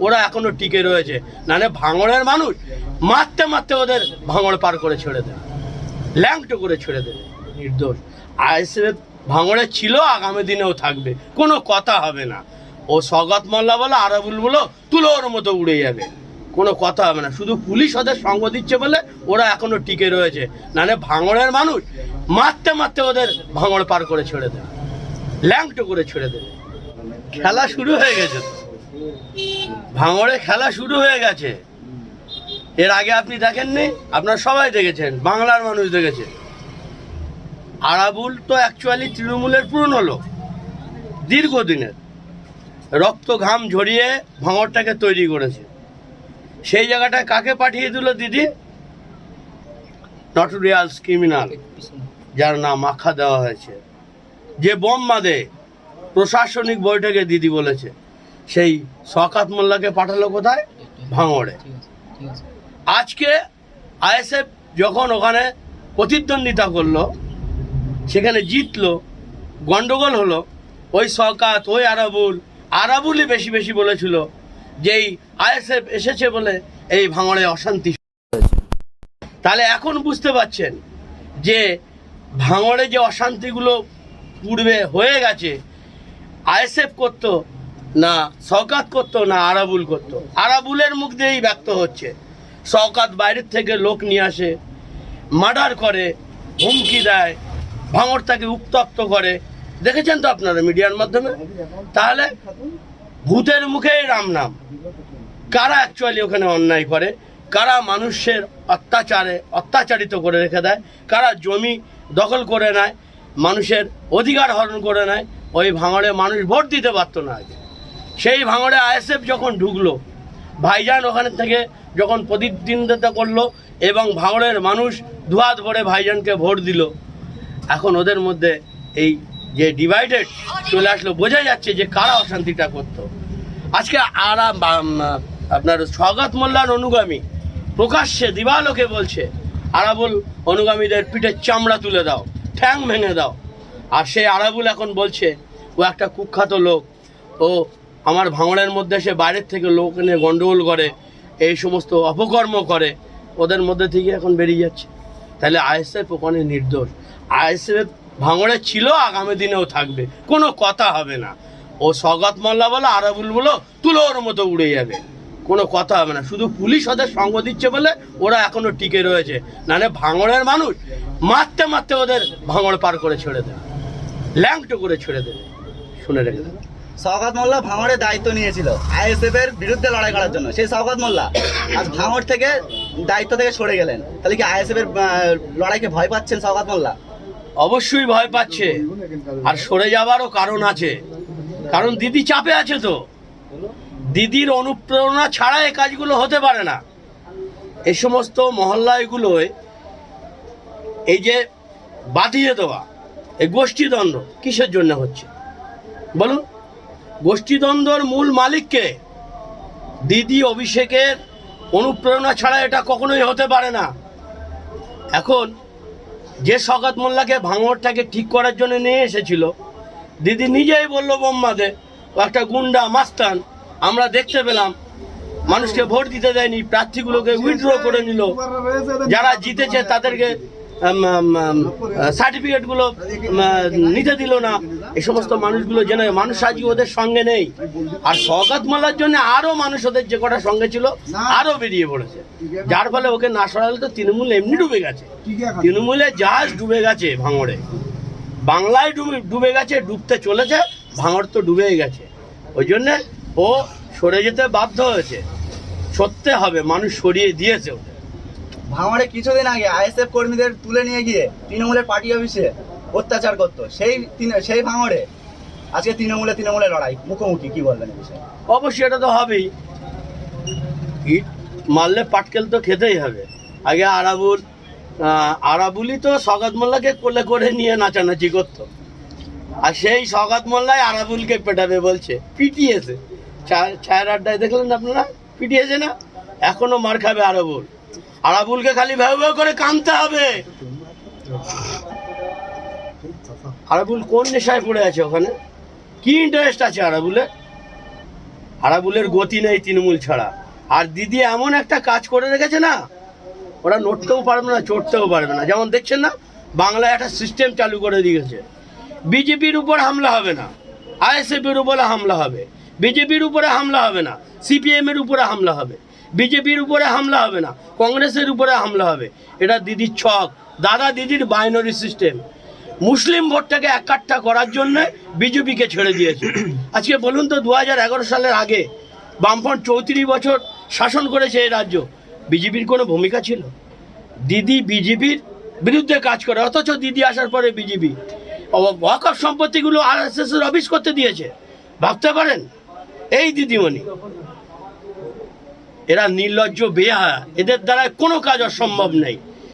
ওরা এখনও টিকে রয়েছে। নাহলে ভাঙড়ের মানুষ মারতে মারতে ওদের ভাঙড় পার করে ছেড়ে দেবে। ল্যাংটো করে ছেড়ে দেবে। নির্দোষ। আইএসএফ ভাঙড়ে ছিল, আগামী দিনেও থাকবে। কোনো কথা হবে না। ও স্বগত মোল্লা বলো, আরাবুল বলো, তুলোর মতো উড়ে যাবে। কোনো কথা হবে না। শুধু পুলিশ ওদের সঙ্গ দিচ্ছে বলে ওরা এখনও টিকে রয়েছে। নাহলে ভাঙড়ের মানুষ মারতে মারতে ওদের ভাঙড় পার করে ছেড়ে দেবে। ল্যাংটো করে ছেড়ে দেবে। খেলা শুরু হয়ে গেছে। তো। ভাঙড়ে খেলা শুরু হয়ে গেছে। এর আগে আপনি দেখেননি? আপনারা সবাই দেখেছেন, বাংলার মানুষ দেখেছে। আরাবুল তো অ্যাকচুয়ালি তৃণমূলের পুরনো লোক, দীর্ঘদিনের। রক্ত ঘাম ঝরিয়ে ভাঙড়টাকে তৈরি করেছে। সেই জায়গাটায় কাকে পাঠিয়ে দিল দিদি? নটোরিয়ালস ক্রিমিনাল যার নাম আখ্যা দেওয়া হয়েছে। যে বোম বাঁধে, প্রশাসনিক বৈঠকে দিদি বলেছে। সেই শকাত মোল্লাকে পাঠালো কোথায়? ভাঙড়ে। আজকে আইএসএফ যখন ওখানে প্রতিদ্বন্দ্বিতা করল, সেখানে জিতলো, গন্ডগোল হলো, ওই সকাত ওই আরাবুল, আরাবুলই বেশি বেশি বলেছিল যেই আইএসএফ এসেছে বলে এই ভাঙড়ে অশান্তি তাহলে এখন বুঝতে পারছেন যে ভাঙড়ে যে অশান্তিগুলো পূর্বে হয়ে গেছে, আইএসএফ করতো না, শওকাত করতো না, আরাবুল করতো। আরাবুলের মুখ দিয়েই ব্যক্ত হচ্ছে। শওকাত বাইরের থেকে লোক নিয়ে আসে, মার্ডার করে, হুমকি দেয় ভাঙর তাকে উত্তপ্ত করে। দেখেছেন তো আপনারা মিডিয়ার মাধ্যমে? তাহলে ভূতের মুখেই রাম নাম। কারা অ্যাকচুয়ালি ওখানে অন্যায় করে? কারা মানুষের অত্যাচারে, অত্যাচারিত করে রেখে দেয়? কারা জমি দখল করে নেয়? মানুষের অধিকার হরণ করে নেয়? ওই ভাঙড়ে মানুষ ভোট দিতে পারতো না আগে। সেই ভাঙড়ে আইএসএফ যখন ঢুকলো, ভাইজান ওখানে থেকে যখন প্রতিদ্বন্দ্বিতা করল এবং ভাঙড়ের মানুষ দুহাত ভরে ভাইজানকে ভোট দিল, এখন ওদের মধ্যে এই যে ডিভাইডেড চলে আসলো বোঝা যাচ্ছে যে কারা অশান্তিটা করতো। আজকে আরা আপনার স্বাগত মোল্লার অনুগামী, প্রকাশ্যে দিবালোকে বলছে, আরাবুল অনুগামীদের পিঠের চামড়া তুলে দাও, ঠ্যাং ভেঙে দাও। আর সেই আরাবুল এখন বলছে, ও একটা কুখ্যাত লোক, ও আমার ভাঙড়ের মধ্যে সে বাইরের থেকে লোক এনে গন্ডগোল করে, এই সমস্ত অপকর্ম করে, ওদের মধ্যে থেকে এখন বেরিয়ে যাচ্ছে। তাহলে আইএসএফ ওখানে নির্দোষ। আইএসএফ ভাঙড়ে ছিল, আগামী দিনেও থাকবে। কোনো কথা হবে না। ও স্বগত মোল্লা বলো, আরাবুল বলো তুলোর মতো উড়ে যাবে। কোনো কথা হবে না। শুধু পুলিশ ওদের সঙ্গ দিচ্ছে বলে ওরা এখনও টিকে রয়েছে। নাহলে ভাঙড়ের মানুষ মারতে মারতে ওদের ভাঙড় পার করে ছেড়ে দেবে। ল্যাংটো করে ছেড়ে দেবে। শুনে রেখে দেবে। শওকত মোল্লা ভাঙড়ের দায়িত্ব নিয়েছিল। আইএসএফ এর বিরুদ্ধে লড়াই করার জন্য। সেই শওকত মোল্লা আজ ভাঙড় থেকে দায়িত্ব থেকে সরে গেলেন। তাহলে কি আইএসএফ এর লড়াইকে ভয় পাচ্ছেন শওকত মোল্লা? অবশ্যই ভয় পাচ্ছে। আর সরে যাওয়ারও কারণ আছে। কারণ দিদি চাপে আছে তো। দিদির অনুপ্রেরণা ছাড়া এই কাজগুলো হতে পারে না। এই সমস্ত মহল্লাগুলোয় এই যে বাঁধিয়ে দেওয়া, এই গোষ্ঠীদ্বন্দ্ব কিসের জন্য হচ্ছে? বলুন। গোষ্ঠীদ্বন্দ্বর মূল মালিককে দিদি অভিষেকের অনুপ্রেরণা ছাড়া এটা কখনোই হতে পারে না। এখন যে শকাত মোল্লাকে ভাঙরটাকে ঠিক করার জন্য নিয়ে এসেছিল, দিদি নিজেই বলল বোম্মাদে ও একটা গুন্ডা মাস্তান, আমরা দেখতে পেলাম। মানুষকে ভোট দিতে দেয়নি, প্রার্থীগুলোকে উইথড্র করে নিল। যারা জিতেছে তাদেরকে সার্টিফিকেটগুলো নিতে দিল না। এই সমস্ত মানুষগুলো জেনে মানুষ আজকে ওদের সঙ্গে নেই। আর শওকত মোল্লার জন্য আরও মানুষ ওদের যে কটা সঙ্গে ছিল আরও বেরিয়ে পড়েছে। যার ফলে ওকে না সরালে তো তৃণমূল এমনি ডুবে গেছে। তৃণমূলে জাহাজ ডুবে গেছে ভাঙড়ে। বাংলায় ডুবে ডুবে গেছে, ডুবতে চলেছে, ভাঙড় তো ডুবেই গেছে। ওই জন্যে ও সরে যেতে বাধ্য হয়েছে। সত্যি হবে, মানুষ সরিয়ে দিয়েছে ওকে। ভাঙড়ে কিছুদিন আগে আইএসএফ কর্মীদের তুলে নিয়ে গিয়ে তৃণমূলের পার্টি অফিসে অত্যাচার করতো। সেই সেই ভাঙড়ে। আজকে তৃণমূলে তৃণমূলের লড়াই। মুখোমুখি কি বলবেন অবশ্যই এটা তো হবেই। ইট মারলে পাটকেল তো খেতেই হবে। আগে আরাবুল আহ, আরাবুলই তো সগাত মোল্লাকে কোলে করে নিয়ে নাচানাচি করতো। আর সেই সগাত মোল্লাই আরাবুলকে পেটাবে বলছে। পিটিয়েছে। চায়ের আড্ডায় দেখলেন আপনারা? পিটিয়েছে না? এখনও মার খাবে আরাবুল। আরাবুলকে খালি ভেউ ভেউ করে কানতে হবে। আরাবুল কোন নেশায় পড়ে আছে ওখানে? কি ইন্টারেস্ট আছে আরাবুলের আরাবুলের গতি নেই তৃণমূল ছাড়া। আর দিদি এমন একটা কাজ করে রেখেছে না, ওরা নড়তেও পারবে না, চড়তেও পারবে না। যেমন দেখছেন না, বাংলায় একটা সিস্টেম চালু করে দিয়েছে। বিজেপির উপর হামলা হবে না, আইএসএফের উপরে হামলা হবে, বিজেপির উপরে হামলা হবে না সিপিএম এর উপরে হামলা হবে। বিজেপির উপরে হামলা হবে না, কংগ্রেসের উপরে হামলা হবে। এটা দিদির ছক। দাদা দিদির বাইনারি সিস্টেম। মুসলিম ভোটটাকে একাট্টা করার জন্য বিজেপিকে ছেড়ে দিয়েছে। আজকে বলুন তো দু হাজার এগারো সালের আগে বামফ্রন্ট চৌত্রিশ বছর শাসন করেছে এই রাজ্য। বিজেপির কোনো ভূমিকা ছিল? দিদি বিজেপির বিরুদ্ধে কাজ করে, অথচ দিদি আসার পরে বিজেপি। ওয়াকফ সম্পত্তিগুলো আর এস অফিস করতে দিয়েছে। ভাবতে পারেন? এই দিদিমণি। এরা নির্লজ্জ বেহা এদের দ্বারা কোনো কাজ অসম্ভব নেই।